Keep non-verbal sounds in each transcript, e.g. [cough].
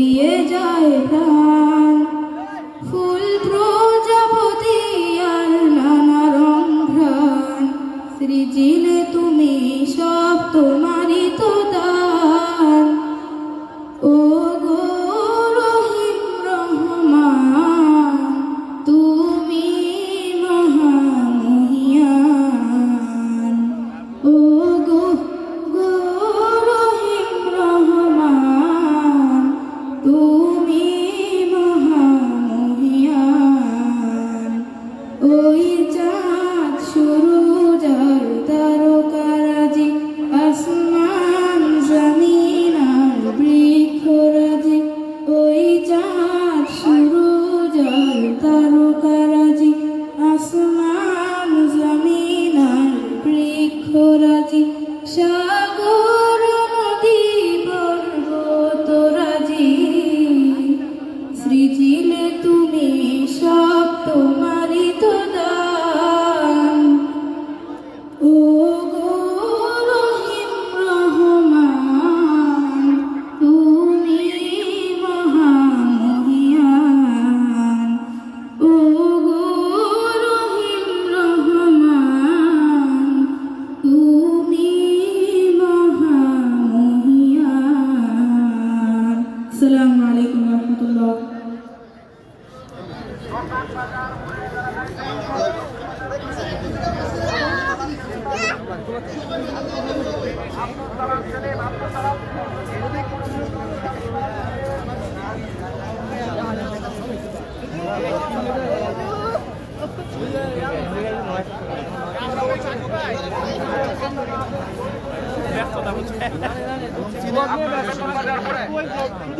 জুড়িয়ে যায় প্রাণ ফুল প্রজাপতি আর নানা রং ঘ্রাণ সৃজিলে তুমি সব তোমার আসসালামু আলাইকুম রহমতুল্লাহ ব্যস্ততা হচ্ছে [laughs] [laughs] [laughs]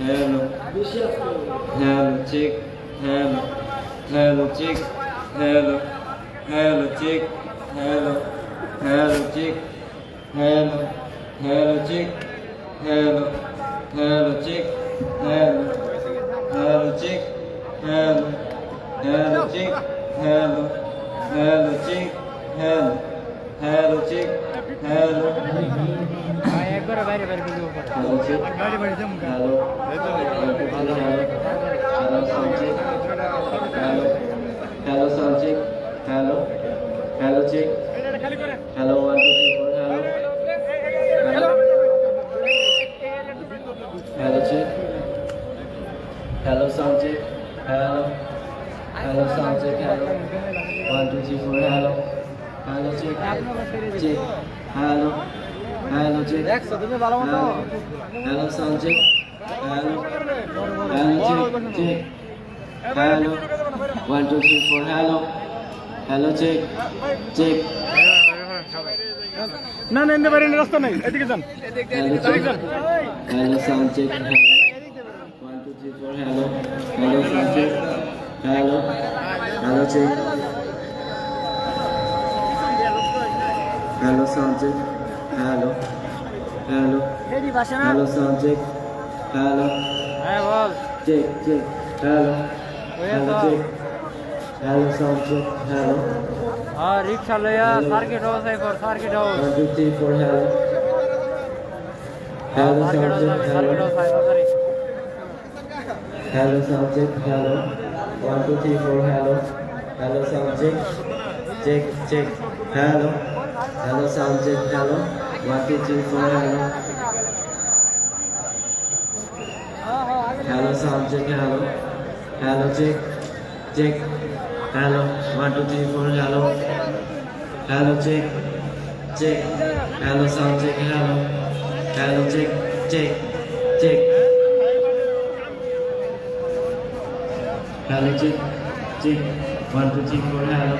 Hello, hello chick, hello, hello chick, hello, hello chick, hello, hello chick, hello, hello chick, hello, hello chick, hello, hello chick, hello, hello chick, hello, hello chick, hello, hello chick, hello. করে বাইরে বাইরে গেলে বাইরে বাইরে যাবো hello সর check hello hello check hello one two three four hello hello check hello sound check hello hello sound check hello one two three four hello hello check hello hello check hello sound check hello hello check check hello one two three four hello hello check check না না এদিকে বাইরে রাস্তা নাই এদিকে যান hello sound hello one two three four hello hello sound check hello hello check hello sound check hello hello hello sound check hello হ্যাঁ বল check check hello hello check hello sound check hello হ্যাঁ রিক্সা লইয়া circuit house আইফর circuit house 154 hello hello sound check hello hello sound check hello 1 2 3 4 hello hello sound check check check hello hello subject hello what is you for hello hello subject hello hello check check hello one two three four hello hello check check hello subject hello hello check check check hello check check one two three four hello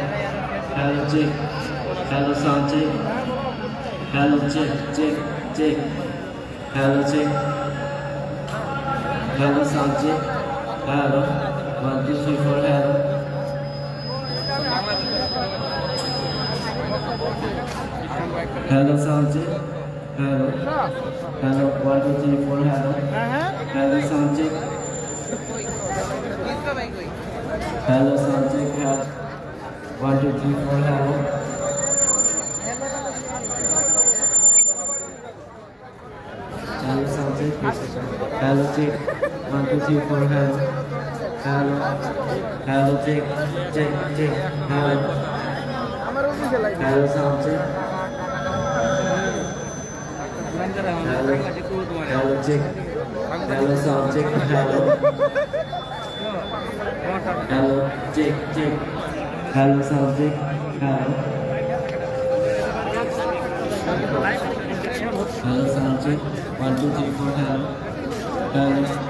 hello check Hello Sanjay. Hello check check check. Hello check. Hello Sanjay. Hello. One two three four. Hello. Hello Sanjay. Hello. Hello. One two three four. Hello. Hello sound check. Hello Sanjay. Hello. One two three four. Hello. Hello tick. One, two, three, four. Hello. Hello. Hello tick. Tick, tick. Hello. Hello sound tick. Hello. Hello tick. Hello sound tick. Hello. Hello tick, tick. Hello sound tick. Hello. Hello sound tick. One two three four hello hello